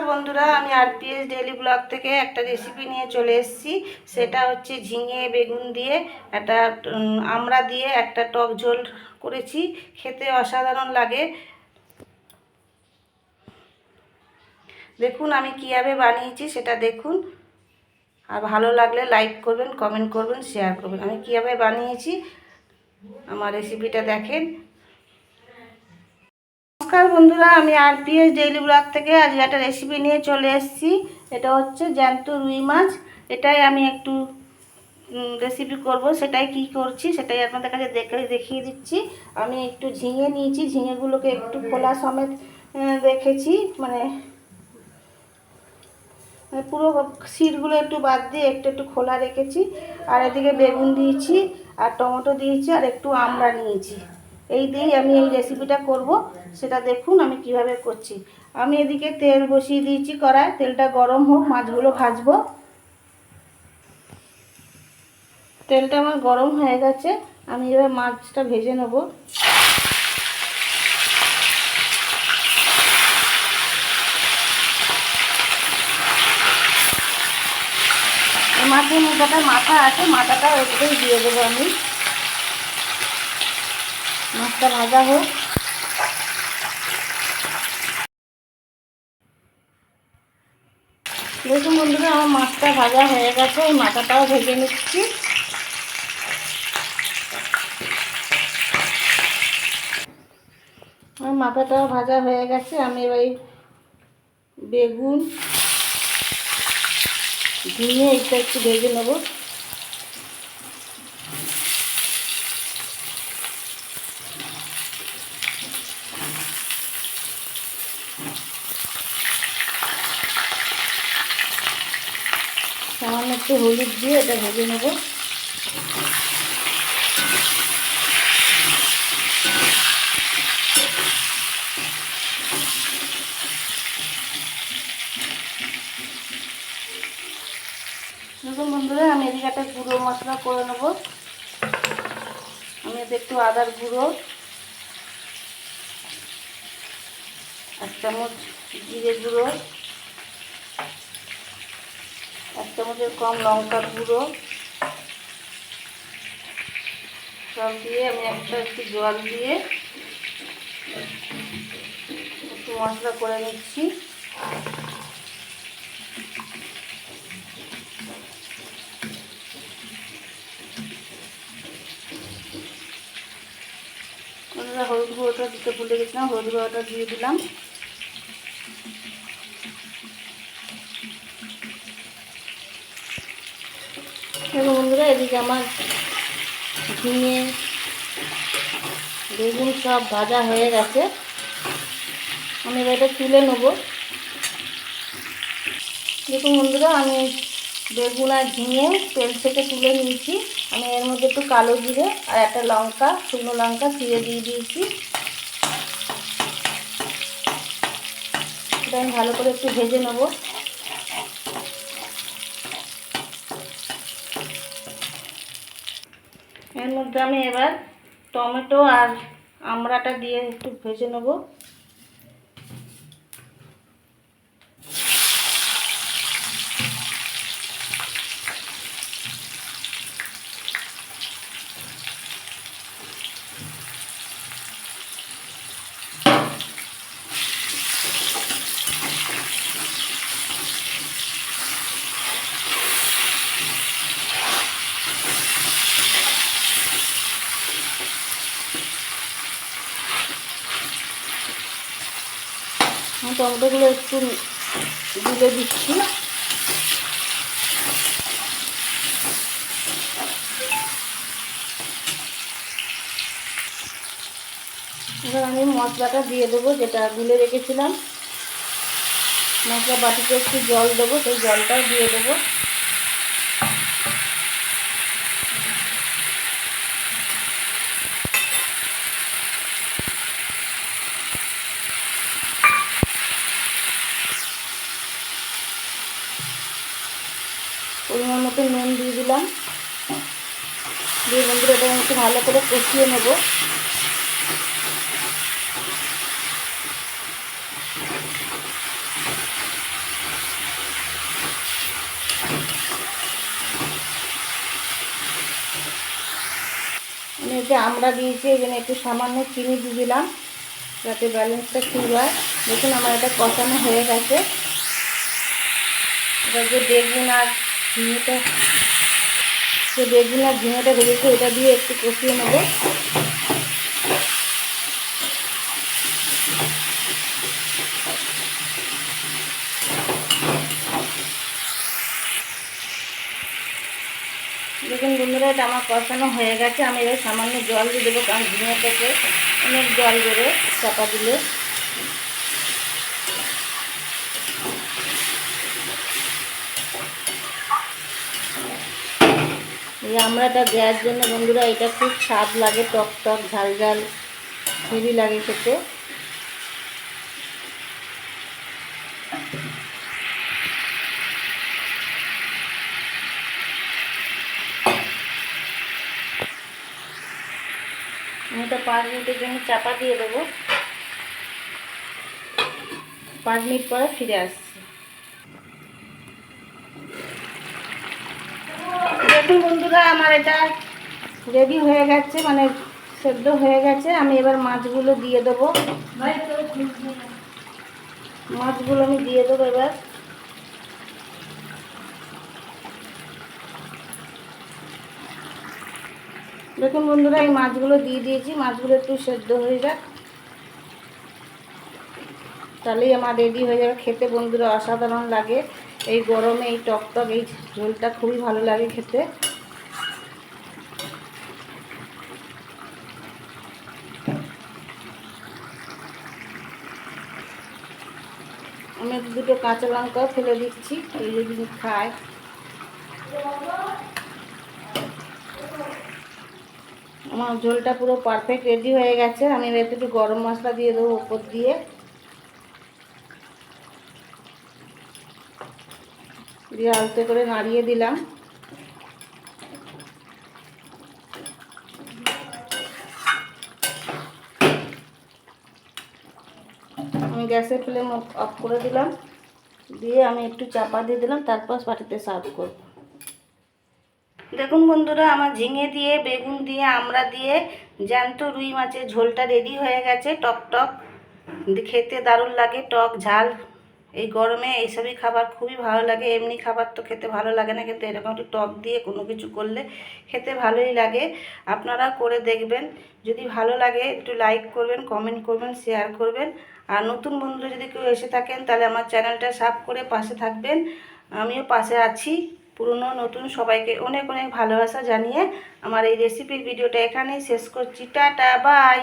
নমস্কার বন্ধুরা, আমি আরপিএস ডেলি ব্লগ থেকে একটা রেসিপি নিয়ে চলে এসেছি। সেটা হচ্ছে ঝিঙে, বেগুন দিয়ে একটা আমড়া দিয়ে একটা টক ঝোল করেছি। খেতে অসাধারণ লাগে। দেখুন, আমি কীভাবে বানিয়েছি, সেটা দেখুন। আর ভালো লাগলে লাইক করবেন কমেন্ট করবেন শেয়ার করবেন। আমি কীভাবে বানিয়েছি, আমার রেসিপিটা দেখেন। নমস্কার বন্ধুরা, আমি আর আরপিএস ডেইলি ব্লগ থেকে আজ একটা রেসিপি নিয়ে চলে এসেছি। এটা হচ্ছে জ্যান্ত রুই মাছ। এটাই আমি একটু রেসিপি করব। সেটাই কি করছি, সেটাই আপনাদের কাছে দেখে দেখিয়ে দিচ্ছি। আমি একটু ঝিঙে নিয়েছি। ঝিঙেগুলোকে একটু খোলা সমেত রেখেছি। মানে মানে পুরো সিটগুলো একটু বাদ দিয়ে একটু একটু খোলা রেখেছি। আর এদিকে বেগুন দিয়েছি, আর টমেটো দিয়েছি, আর একটু আমড়া নিয়েছি। এই দিয়েই আমি এই রেসিপিটা করব, সেটা দেখুন আমি কীভাবে করছি। আমি এদিকে তেল বসিয়ে দিয়েছি কড়ায় তেলটা গরম হোক, মাছগুলো ভাজবো। তেলটা আমার গরম হয়ে গেছে, আমি এবার মাছটা ভেজে নেব। মাছের একটা মাথা আছে, মাথাটা ওইটাই দিয়ে দেবো আমি। মাছটা ভাজা হোক। দেখুন বন্ধুরা, আমার মাছটা ভাজা হয়ে গেছে, এই মাথাটাও ভেজে নিচ্ছি। আমার মাথাটাও ভাজা হয়ে গেছে, আমি এবার বেগুন, ঝিঙে এটা একটু ভেজে নেব। সামান্য একটু হলুদ দিয়ে এটা ভেজে নেব। দেখুন বন্ধুরা, আমি এদিকে একটা গুঁড়ো মশলা করে নেব। আমি এতে একটু আদার গুঁড়ো, এক চামচ জিরে গুঁড়ো এক চামচের কম লঙ্কার গুঁড়ো, সব দিয়ে আমি একটা একটু জল দিয়ে একটু মশলা করে নিচ্ছি। হলুদ গুঁড়োটা দিতে ভুলে গেছিলাম হলুদ গুঁড়োটা দিয়ে দিলাম। দেখো বন্ধুরা, এদিকে আমার ঝিঙে, বেগুন সব ভাজা হয়ে গেছে। আমি এবার এটা তুলে নেব। দেখুন বন্ধুরা, আমি বেগুন আর ঝিঙে তেল থেকে তুলে নিয়েছি। আমি এর মধ্যে একটু কালো জিরে আর একটা লঙ্কা, শুকনো লঙ্কা চিড়ে দিয়ে দিয়েছি। এটা আমি ভালো করে একটু ভেজে নেব। এর মধ্যে আমি এবার টমেটো আর আমড়াটা দিয়ে একটু ভেজে নেব। টমেটোগুলো একটু গুলে দিচ্ছি। এবার আমি মশলাটা দিয়ে দেবো, যেটা গুলে রেখেছিলাম। মশলা বাটিতে একটু জল দেবো, সেই জলটাও দিয়ে দেবো। মতো নুন দিয়ে দিলাম। দিয়ে বন্ধুরা এটা একটু ভালো করে কষিয়ে নেব। আমরা দিয়েছি, এই জন্য একটু সামান্য চিনি দিয়ে দিলাম, যাতে ব্যালেন্সটা ঠিক হয়। দেখুন আমার এটা কষানো হয়ে গেছে। এবার যে দেখবেন আর ঝিঙেটা বেগুন আর ঝিঙেটা ভেজেছে এটা দিয়ে একটু কষিয়ে নেব। দেখুন বন্ধুরা, এটা আমার কষানো হয়ে গেছে। আমি এবার সামান্য জল দিয়ে দেবো, কারণ ঝিঙে থেকে অনেক জল দেবে, চাপা দিলে। আমড়াটা দেওয়ার জন্য বন্ধুরা, এটা খুব স্বাদ লাগে, টক টক, ঝাল ঝাল, হেভি লাগে খেতে। আমি পাঁচ মিনিটের জন্য চাপা দিয়ে দেবো। পাঁচ মিনিট পরে ফিরে আসছি। দেখুন বন্ধুরা আমার এটা রেডি হয়ে গেছে মানে সেদ্ধ হয়ে গেছে। আমি এবার মাছগুলো দিয়ে দেবো। মাছগুলো আমি দিয়ে দেবো এবার। দেখুন বন্ধুরা, এই মাছগুলো দিয়ে দিয়েছি। মাছগুলো একটু সেদ্ধ হয়ে যাক। তাহলেই আমার রেডি হয়ে যাবে। খেতে বন্ধুরা অসাধারণ লাগে। এই গরমে, এই টক টক এই ঝোলটা খুবই ভালো লাগে খেতে। আমি দুটো কাঁচা লঙ্কাও ফেলে দিচ্ছি, এই যদি খায়। আমার ঝোলটা পুরো পারফেক্ট রেডি হয়ে গেছে। আমি এবার একটু গরম মশলা দিয়ে দেবো উপর দিয়ে। দিয়ে আলতে করে নাড়িয়ে দিলাম। আমি গ্যাসের ফ্লেম অফ করে দিলাম। দিয়ে আমি একটু চাপা দিয়ে দিলাম, তারপর পাটিতে সার্ভ করব। দেখুন বন্ধুরা, আমার ঝিঙে দিয়ে, বেগুন দিয়ে আমড়া দিয়ে জ্যান্ত রুই মাছের ঝোলটা রেডি হয়ে গেছে, টক টক। খেতে দারুণ লাগে, টক, ঝাল। এই গরমে এইসবই খাবার খুবই ভালো লাগে। এমনি খাবার তো খেতে ভালো লাগে না, কিন্তু এরকম একটু টক দিয়ে কোনো কিছু করলে খেতে ভালোই লাগে। আপনারা করে দেখবেন। যদি ভালো লাগে, একটু লাইক করবেন কমেন্ট করবেন শেয়ার করবেন। আর নতুন বন্ধুরা যদি কেউ এসে থাকেন, তাহলে আমার চ্যানেলটা সাব করে পাশে থাকবেন। আমিও পাশে আছি। পুরনো, নতুন, সবাইকে অনেক অনেক ভালোবাসা জানিয়ে আমার এই রেসিপির ভিডিওটা এখানেই শেষ করছি। Tata bye